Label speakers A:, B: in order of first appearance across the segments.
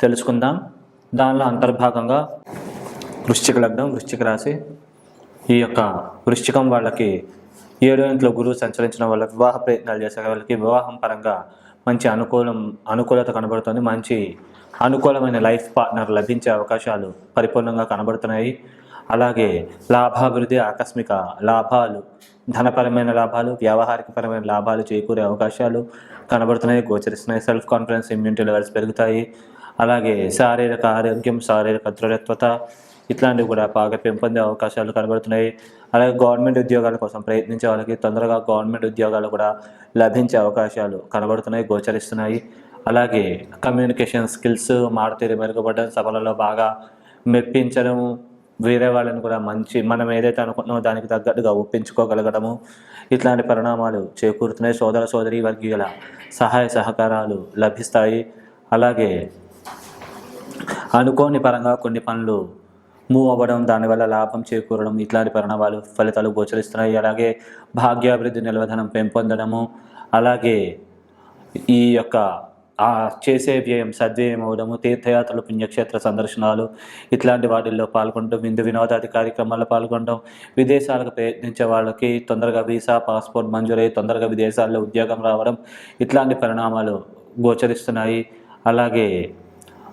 A: తెలుసుకుందాం. దానిలో అంతర్భాగంగా వృశ్చిక లగ్నం వృశ్చిక రాశి. ఈ యొక్క వృశ్చికం వాళ్ళకి ఏడో ఇంట్లో గురువు సంచరించిన వాళ్ళ వివాహ ప్రయత్నాలు చేసే వాళ్ళకి వివాహం పరంగా మంచి అనుకూలం అనుకూలత కనబడుతుంది. మంచి అనుకూలమైన లైఫ్ పార్ట్నర్ లభించే అవకాశాలు పరిపూర్ణంగా కనబడుతున్నాయి. అలాగే లాభాభివృద్ధి ఆకస్మిక లాభాలు ధనపరమైన లాభాలు వ్యావహారికపరమైన లాభాలు చేకూరే అవకాశాలు కనబడుతున్నాయి గోచరిస్తున్నాయి. సెల్ఫ్ కాన్ఫిడెన్స్ ఇమ్యూనిటీ లెవెల్స్ పెరుగుతాయి. అలాగే శారీరక ఆరోగ్యం శారీరక దృఢత్వత ఇట్లాంటివి కూడా బాగా పెంపొందే అవకాశాలు కనబడుతున్నాయి. అలాగే గవర్నమెంట్ ఉద్యోగాల కోసం ప్రయత్నించే వాళ్ళకి తొందరగా గవర్నమెంట్ ఉద్యోగాలు కూడా లభించే అవకాశాలు కనబడుతున్నాయి గోచరిస్తున్నాయి. అలాగే కమ్యూనికేషన్ స్కిల్స్ మాడతీరి మెరుగుపడడం సభలలో బాగా మెప్పించడం వేరే వాళ్ళని కూడా మంచి మనం ఏదైతే అనుకుంటున్నామో దానికి తగ్గట్టుగా ఒప్పించుకోగలగడము ఇట్లాంటి పరిణామాలు చేకూరుతున్నాయి. సోదర సోదరి వర్గీయుల సహాయ సహకారాలు లభిస్తాయి. అలాగే అనుకోని పరంగా కొన్ని పనులు మూవ్ అవ్వడం దానివల్ల లాభం చేకూరడం ఇట్లాంటి పరిణామాలు ఫలితాలు గోచరిస్తున్నాయి. అలాగే భాగ్యాభివృద్ధి నిల్వధనం పెంపొందడము అలాగే ఈ యొక్క ఆ చేసే వ్యయం సద్వ్యయం అవడము తీర్థయాత్రలు పుణ్యక్షేత్ర సందర్శనాలు ఇట్లాంటి వాటిల్లో పాల్గొనడం విందు వినోదాది కార్యక్రమాల్లో పాల్గొనడం విదేశాలకు ప్రయత్నించే వాళ్ళకి తొందరగా వీసా పాస్పోర్ట్ మంజూరై తొందరగా విదేశాల్లో ఉద్యోగం రావడం ఇట్లాంటి పరిణామాలు గోచరిస్తున్నాయి. అలాగే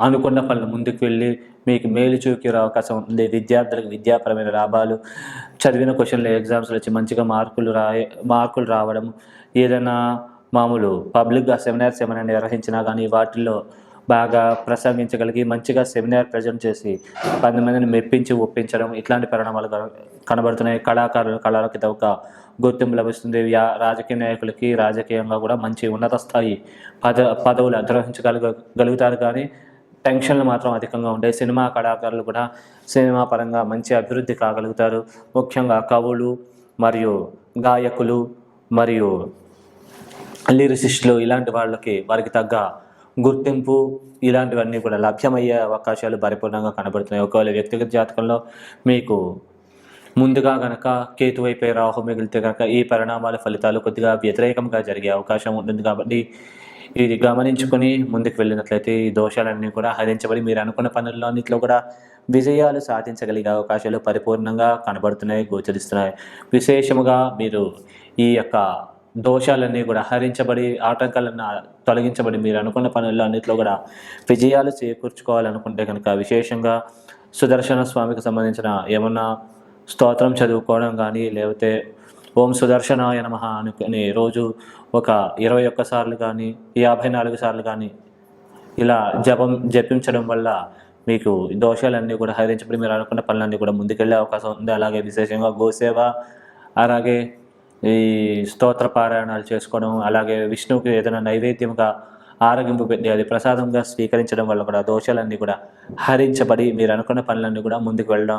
A: అనుకున్న పనులు ముందుకు వెళ్ళి మీకు మేలు చూకే అవకాశం ఉంది. విద్యార్థులకు విద్యాపరమైన లాభాలు. చదివిన క్వశ్చన్లు ఎగ్జామ్స్లో వచ్చి మంచిగా మార్కులు రాయ మార్కులు రావడం. ఏదైనా మామూలు పబ్లిక్గా సెమినార్స్ ఏమైనా నిర్వహించినా కానీ వాటిల్లో బాగా ప్రసంగించగలిగి మంచిగా సెమినార్ ప్రజెంట్ చేసి పది మందిని మెప్పించి ఒప్పించడం ఇట్లాంటి పరిణామాలు కన- కనబడుతున్నాయి. కళాకారులు కళలకి ఒక గుర్తింపు లభిస్తుంది. యా రాజకీయ నాయకులకి రాజకీయంగా కూడా మంచి ఉన్నత స్థాయి పద పదవులు అధిరోహించగలుగ గలుగుతారు కానీ టెన్షన్లు మాత్రం అధికంగా ఉంటాయి. సినిమా కళాకారులు కూడా సినిమా పరంగా మంచి అభివృద్ధి కాగలుగుతారు. ముఖ్యంగా కవులు మరియు గాయకులు మరియు లిరిసిస్టులు ఇలాంటి వాళ్ళకి వారికి తగ్గ గుర్తింపు ఇలాంటివన్నీ కూడా లభ్యమయ్యే అవకాశాలు పరిపూర్ణంగా కనబడుతున్నాయి. ఒకవేళ వ్యక్తిగత జాతకంలో మీకు ముందుగా గనక కేతు వైపే రాహు మిగిలితే కనుక ఈ పరిణామాల ఫలితాలు కొద్దిగా వ్యతిరేకంగా జరిగే అవకాశం ఉంటుంది కాబట్టి ఇది గమనించుకొని ముందుకు వెళ్ళినట్లయితే ఈ దోషాలన్నీ కూడా హరించబడి మీరు అనుకున్న పనుల్లో అన్నింటిలో కూడా విజయాలు సాధించగలిగే అవకాశాలు పరిపూర్ణంగా కనబడుతున్నాయి గోచరిస్తున్నాయి. విశేషముగా మీరు ఈ యొక్క దోషాలన్నీ కూడా హరించబడి ఆటంకాలన్నీ తొలగించబడి మీరు అనుకున్న పనుల్లో అన్నింటిలో కూడా విజయాలు చేకూర్చుకోవాలనుకుంటే కనుక విశేషంగా సుదర్శన స్వామికి సంబంధించిన ఏమన్నా స్తోత్రం చదువుకోవడం కానీ లేకపోతే ఓం సుదర్శనాయ నమః అనుకుని రోజు ఒక ఇరవై ఒక్క సార్లు కానీ యాభై నాలుగు సార్లు కానీ ఇలా జపం జపించడం వల్ల మీకు దోషాలన్నీ కూడా హరించబడి మీరు అనుకున్న పనులన్నీ కూడా ముందుకెళ్ళే అవకాశం ఉంది. అలాగే విశేషంగా గోసేవ అలాగే ఈ స్తోత్ర పారాయణాలు చేసుకోవడం అలాగే విష్ణువుకి ఏదైనా నైవేద్యంగా ఆరగింపు పెట్టి అది ప్రసాదంగా స్వీకరించడం వల్ల కూడా దోషాలన్నీ కూడా హరించబడి మీరు అనుకున్న పనులన్నీ కూడా ముందుకు వెళ్ళడం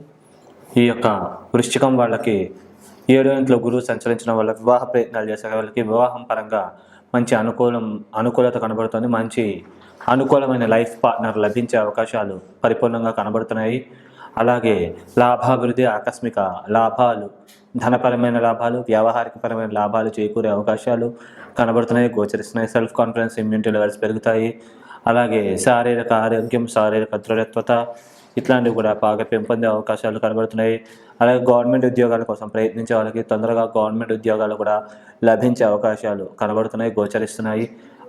A: ఈ యొక్క వృశ్చికం వాళ్ళకి ఏడో ఇంట్లో గురువు సంచరించడం వల్ల వివాహ ప్రయత్నాలు చేసే వాళ్ళకి వివాహం పరంగా మంచి అనుకూలం అనుకూలత కనబడుతుంది. మంచి అనుకూలమైన లైఫ్ పార్ట్నర్ లభించే అవకాశాలు పరిపూర్ణంగా కనబడుతున్నాయి. అలాగే లాభాభివృద్ధి ఆకస్మిక లాభాలు ధనపరమైన లాభాలు వ్యావహారికపరమైన లాభాలు చేకూరే అవకాశాలు కనబడుతున్నాయి గోచరిస్తున్నాయి. సెల్ఫ్ కాన్ఫిడెన్స్ ఇమ్యూనిటీ లెవెల్స్ పెరుగుతాయి. అలాగే శారీరక ఆరోగ్యం శారీరక దృఢత్వత ఇట్లాంటివి కూడా బాగా పెంపొందే అవకాశాలు కనబడుతున్నాయి. అలాగే గవర్నమెంట్ ఉద్యోగాల కోసం ప్రయత్నించే వాళ్ళకి తొందరగా గవర్నమెంట్ ఉద్యోగాలు కూడా లభించే అవకాశాలు కనబడుతున్నాయి గోచరిస్తున్నాయి.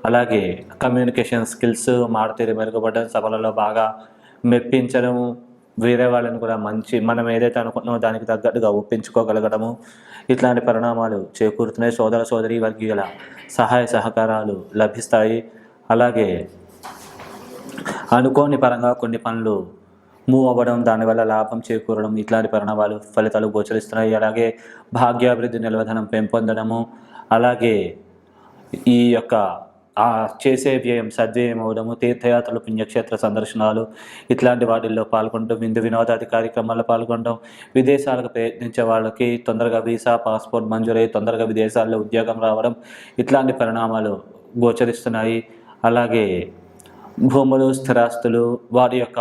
A: అలాగే కమ్యూనికేషన్ స్కిల్స్ మారుతీరు మెరుగుపడడం సభలలో బాగా మెప్పించడం వేరే వాళ్ళని కూడా మంచి మనం ఏదైతే అనుకుంటున్నామో దానికి తగ్గట్టుగా ఒప్పించుకోగలగడము ఇట్లాంటి పరిణామాలు చేకూరుతున్నాయి. సోదర సోదరి వర్గీయుల సహాయ సహకారాలు లభిస్తాయి. అలాగే అనుకోని పరంగా కొన్ని పనులు మూవ్ అవ్వడం దానివల్ల లాభం చేకూరడం ఇట్లాంటి పరిణామాలు ఫలితాలు గోచరిస్తున్నాయి. అలాగే భాగ్యాభివృద్ధి నిలవధనం పెంపొందడము అలాగే ఈ యొక్క ఆ చేసే వ్యయం సద్వ్యయం అవడము తీర్థయాత్రలు పుణ్యక్షేత్ర సందర్శనాలు ఇట్లాంటి వాటిల్లో పాల్గొనడం విందు వినోదాది కార్యక్రమాల్లో పాల్గొనడం విదేశాలకు ప్రయత్నించే వాళ్ళకి తొందరగా వీసా పాస్పోర్ట్ మంజూరై తొందరగా విదేశాల్లో ఉద్యోగం రావడం ఇట్లాంటి పరిణామాలు గోచరిస్తున్నాయి. అలాగే భూములు స్థిరాస్తులు వారి యొక్క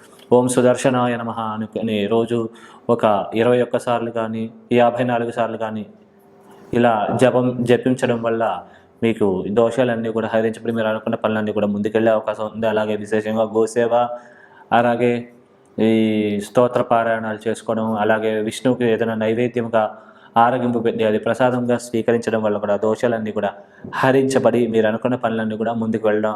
A: ఓం సుదర్శనాయ నమ అనుకుని రోజు ఒక ఇరవై ఒక్క సార్లు కానీ యాభై నాలుగు సార్లు కానీ ఇలా జపం జపించడం వల్ల మీకు ఈ దోషాలన్నీ కూడా హరించబడి మీరు అనుకున్న పనులన్నీ కూడా ముందుకెళ్ళే అవకాశం ఉంది. అలాగే విశేషంగా గోసేవ అలాగే ఈ స్తోత్ర పారాయణాలు చేసుకోవడం అలాగే విష్ణువుకి ఏదైనా నైవేద్యంగా ఆరగింపు పెట్టి అది ప్రసాదంగా స్వీకరించడం వల్ల కూడా దోషాలన్నీ కూడా హరించబడి మీరు అనుకున్న పనులన్నీ కూడా ముందుకు వెళ్ళడం